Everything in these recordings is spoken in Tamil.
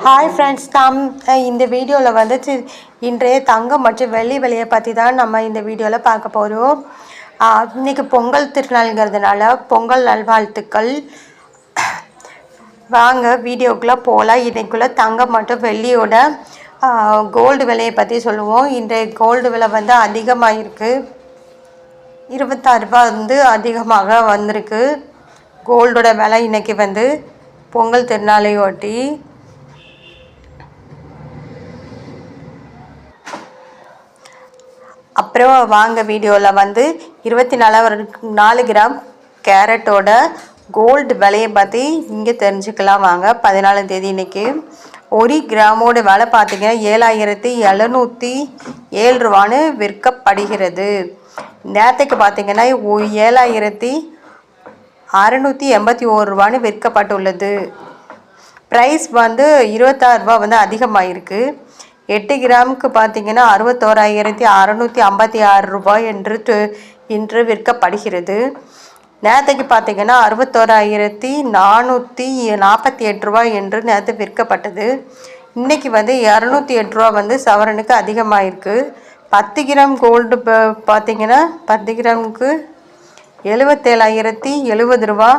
ஹாய் ஃப்ரெண்ட்ஸ் தம் இந்த வீடியோவில் வந்து இன்றைய தங்கம் மற்றும் வெள்ளி விலையை பற்றி தான் நம்ம இந்த வீடியோவில் பார்க்க போகிறோம் இன்றைக்கி பொங்கல் திருநாளுங்கிறதுனால பொங்கல் நல்வாழ்த்துக்கள். வாங்க வீடியோக்குள்ளே போகலாம் இன்றைக்குள்ளே தங்கம் மற்றும் வெள்ளியோட கோல்டு விலையை பற்றி சொல்லுவோம். இன்றைய கோல்டு விலை வந்து அதிகமாக இருக்குது இருபத்தாறு ரூபாய் வந்து அதிகமாக வந்திருக்கு. கோல்டோட விலை இன்றைக்கி வந்து பொங்கல் திருநாளையொட்டி. அப்புறம் வாங்க வீடியோவில் வந்து இருபத்தி நாலாவது நாலு கிராம் கேரட்டோட கோல்டு விலையை பற்றி இங்கே தெரிஞ்சுக்கலாம் வாங்க. பதினாலாம் தேதி இன்றைக்கி ஒரு கிராமோட விலை பார்த்தீங்கன்னா ஏழாயிரத்தி எழுநூற்றி ஏழு ரூபான்னு விற்கப்படுகிறது. நேற்றுக்கு பார்த்தீங்கன்னா ஏழாயிரத்தி அறுநூற்றி எண்பத்தி ஓரு ரூபான்னு விற்கப்பட்டுள்ளது. ப்ரைஸ் வந்து இருபத்தாறு ரூபா வந்து அதிகமாகிருக்கு எட்டு கிராமுக்கு பார்த்தீங்கன்னா அறுபத்தோராயிரத்தி அறநூற்றி ஐம்பத்தி ஆறு ரூபாய் என்று இன்று விற்கப்படுகிறது. நேற்றுக்கு பார்த்தீங்கன்னா அறுபத்தோராயிரத்தி நானூற்றி நாற்பத்தி எட்டு ரூபாய் என்று நேற்று விற்கப்பட்டது. இன்றைக்கி வந்து இரநூத்தி எட்டு ரூபா வந்து சவரனுக்கு அதிகமாகிருக்கு பத்து கிராம் கோல்டு பார்த்தீங்கன்னா பத்து கிராமுக்கு எழுபத்தேழாயிரத்தி எழுபது ரூபா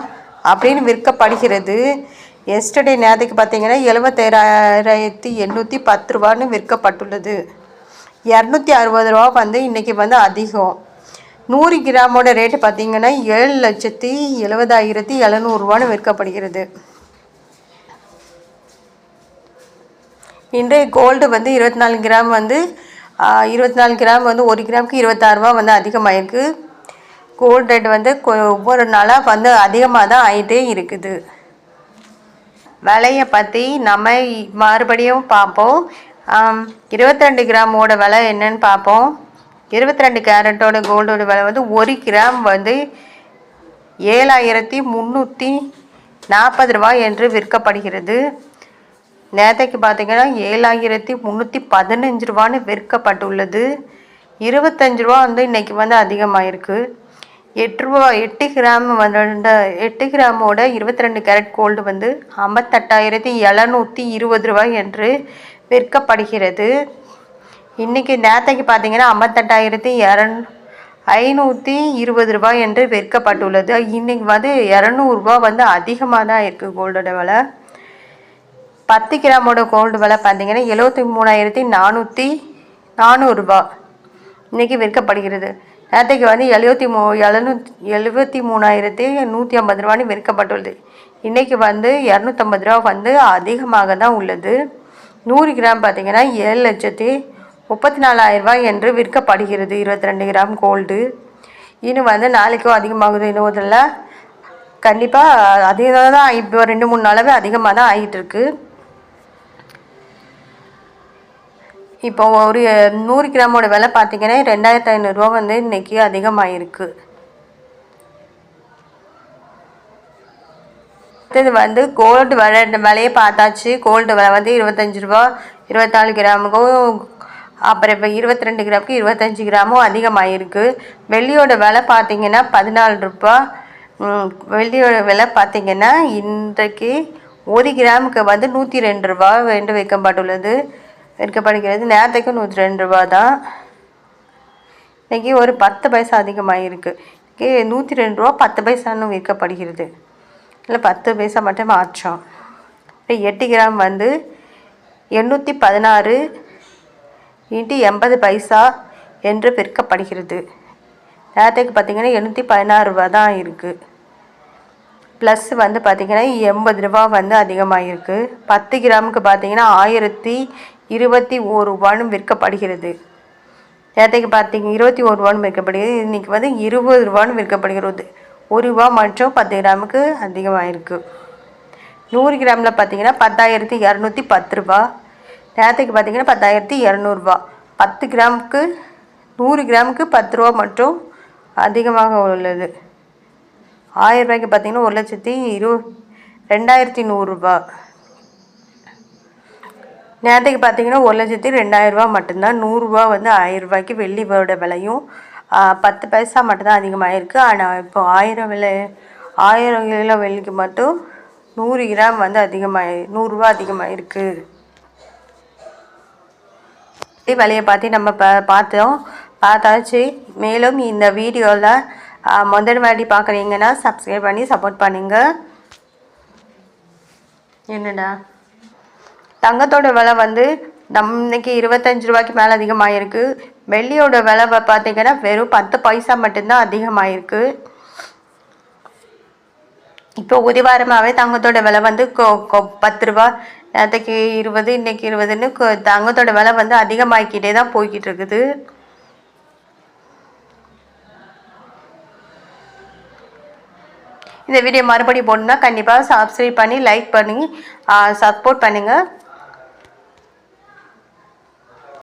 அப்படின்னு விற்கப்படுகிறது. எஸ்டர்டே நேரத்துக்கு பார்த்தீங்கன்னா எழுபத்தேழாயிரத்தி எண்ணூற்றி பத்து ரூபான்னு விற்கப்பட்டுள்ளது. இரநூத்தி அறுபது ரூபா வந்து இன்றைக்கி வந்து அதிகம். நூறு கிராமோட ரேட்டு பார்த்தீங்கன்னா ஏழு லட்சத்தி எழுபதாயிரத்தி எழுநூறுவான்னு விற்கப்படுகிறது. இன்றைய கோல்டு வந்து இருபத்தி நாலு கிராம் வந்து இருபத்தி நாலு கிராம் வந்து ஒரு கிராமுக்கு இருபத்தாறுரூவா வந்து அதிகமாயிருக்கு. கோல்டு ரேட் வந்து கொ- ஒவ்வொரு நாளாக வந்து அதிகமாக தான் ஆகிட்டே இருக்குது. விலையை பற்றி நம்ம மறுபடியும் பார்ப்போம் இருபத்தி ரெண்டு கிராமோட விலை என்னன்னு பார்ப்போம் இருபத்தி ரெண்டு கேரட்டோட கோல்டோட விலை வந்து ஒரு கிராம் வந்து ஏழாயிரத்தி முந்நூற்றி நாற்பது ரூபாய் என்று விற்கப்படுகிறது. நேற்றைக்கு பார்த்தீங்கன்னா ஏழாயிரத்தி முந்நூற்றி பதினஞ்சு ரூபான்னு விற்கப்பட்டுள்ளது. இருபத்தஞ்சு ரூபா வந்து இன்னைக்கு வந்து அதிகமாகிருக்கு எட்டு ரூபா எட்டு கிராம் வந்து எட்டு கிராமோட இருபத்தி ரெண்டு கேரட் கோல்டு வந்து ஐம்பத்தெட்டாயிரத்தி எழுநூற்றி இருபது ரூபாய் என்று விற்கப்படுகிறது. இன்றைக்கி நேரத்துக்கு பார்த்தீங்கன்னா ஐம்பத்தெட்டாயிரத்தி இரநூ ஐநூற்றி இருபது ரூபாய் என்று விற்கப்பட்டுள்ளது. இன்றைக்கி வந்து இரநூறுபா வந்து அதிகமாக தான் இருக்குது கோல்டோட விலை. பத்து கிராமோட கோல்டு விலை பார்த்தீங்கன்னா எழுபத்தி மூணாயிரத்தி நானூற்றி நானூறுரூபா இன்றைக்கி விற்கப்படுகிறது. நேற்றுக்கு வந்து எழுபத்தி மூ எழுநூத்தி எழுபத்தி மூணாயிரத்தி நூற்றி ஐம்பது ரூபான்னு விற்கப்பட்டுள்ளது இன்றைக்கி வந்து இரநூத்தம்பது ரூபா வந்து அதிகமாக தான் உள்ளது. நூறு கிராம் பார்த்திங்கன்னா ஏழு லட்சத்தி முப்பத்தி நாலாயிரரூபா ரூபாய் என்று விற்கப்படுகிறது. இருபத்தி ரெண்டு கிராம் கோல்டு. இன்னும் வந்து நாளைக்கும் அதிகமாகுது இன்னும் இதில் கண்டிப்பாக அதிகமாக தான் இப்போ ரெண்டு மூணு நாளாகவே அதிகமாக தான் ஆகிட்டுருக்கு இப்போ ஒரு நூறு கிராமோட விலை பார்த்தீங்கன்னா ரெண்டாயிரத்து ஐநூறுரூவா வந்து இன்றைக்கி அதிகமாகிருக்கு அடுத்தது வந்து கோல்டு விலை விலையை பார்த்தாச்சு. கோல்டு விலை வந்து இருபத்தஞ்சி ரூபா இருபத்தாலு கிராமுக்கும் அப்புறம் இப்போ இருபத்தி ரெண்டு கிராமுக்கு இருபத்தஞ்சி கிராமும் அதிகமாகிருக்கு வெள்ளியோட விலை பார்த்தீங்கன்னா பதினாலு ரூபா. வெள்ளியோட விலை பார்த்தீங்கன்னா இன்றைக்கு ஒரு கிராமுக்கு வந்து நூற்றி ரெண்டு ரூபா வேண்டு வைக்கப்பட்டுள்ளது. விற்கப்படுகிறது நேரத்துக்கு நூற்றி ரெண்டு ரூபா தான் இன்றைக்கி ஒரு பத்து பைசா அதிகமாக இருக்குது நூற்றி ரெண்டு ரூபா பத்து பைசான்னு விற்கப்படுகிறது. இல்லை பத்து பைசா மட்டும் மாற்றம். இப்போ எட்டு கிராம் வந்து எண்ணூற்றி பதினாறு இன்ட்டு எண்பது பைசா என்று விற்கப்படுகிறது. நேரத்துக்கு பார்த்தீங்கன்னா எண்ணூற்றி பதினாறு ரூபா தான் இருக்குது ப்ளஸ் வந்து பார்த்தீங்கன்னா எண்பது ரூபா வந்து அதிகமாகிருக்கு பத்து கிராமுக்கு பார்த்தீங்கன்னா ஆயிரத்தி இருபத்தி ஓரு ரூபான்னு விற்கப்படுகிறது. நேற்றைக்கு பார்த்தீங்க இருபத்தி ஒரு ரூபான்னு விற்கப்படுகிறது. இன்றைக்கி வந்து இருபது ரூபான்னு விற்கப்படுகிறது. ஒரு ரூபா மற்றும் பத்து கிராமுக்கு அதிகமாகிருக்கு நூறு கிராமில் பார்த்தீங்கன்னா பத்தாயிரத்தி இரநூத்தி பத்து ரூபா. நேரத்துக்கு பார்த்தீங்கன்னா பத்தாயிரத்தி இரநூறுபா பத்து கிராமுக்கு நூறு கிராமுக்கு பத்து ரூபா மற்றும் அதிகமாக உள்ளது. ஆயிரம் ரூபாய்க்கு பார்த்தீங்கன்னா ஒரு லட்சத்தி இரு ரெண்டாயிரத்தி நூறுரூபா நேரத்துக்கு பார்த்தீங்கன்னா ஒரு லட்சத்தி ரெண்டாயிரரூபா மட்டும்தான். நூறுரூவா வந்து ஆயிரம் ரூபாய்க்கு வெள்ளியோட விலையும் பத்து பைசா மட்டும்தான் அதிகமாகிருக்கு ஆனால் இப்போ ஆயிரம் விலை ஆயிரம் கிலோ வெள்ளிக்கு மட்டும் நூறு கிராம் வந்து அதிகமாக நூறுரூவா அதிகமாக இருக்குது விலையை பார்த்து நம்ம பா பார்த்தோம். பார்த்தாச்சு. மேலும் இந்த வீடியோவில் முதல் வாட்டி பார்க்குறீங்கன்னா சப்ஸ்கிரைப் பண்ணி சப்போர்ட் பண்ணுங்கள் என்னடா? தங்கத்தோட விலை வந்து நம் இன்னைக்கு இருபத்தஞ்சு ரூபாய்க்கு மேலே அதிகமாகிருக்கு வெள்ளியோட விலை பார்த்திங்கன்னா பார்த்தீங்கன்னா வெறும் பத்து பைசா மட்டும்தான் அதிகமாகிருக்கு இப்போ உதிவாரமாகவே வாரமாகவே தங்கத்தோட விலை வந்து கொ கொ- பத்து ரூபா நேற்றுக்கு இருபது இன்றைக்கி இருபதுன்னு கொ- தங்கத்தோட விலை வந்து அதிகமாகிக்கிட்டே தான் போய்கிட்டு இருக்குது இந்த வீடியோ மறுபடியும் போடணுன்னா கண்டிப்பாக சப்ஸ்கிரைப் பண்ணி லைக் பண்ணி சப்போர்ட் பண்ணுங்கள்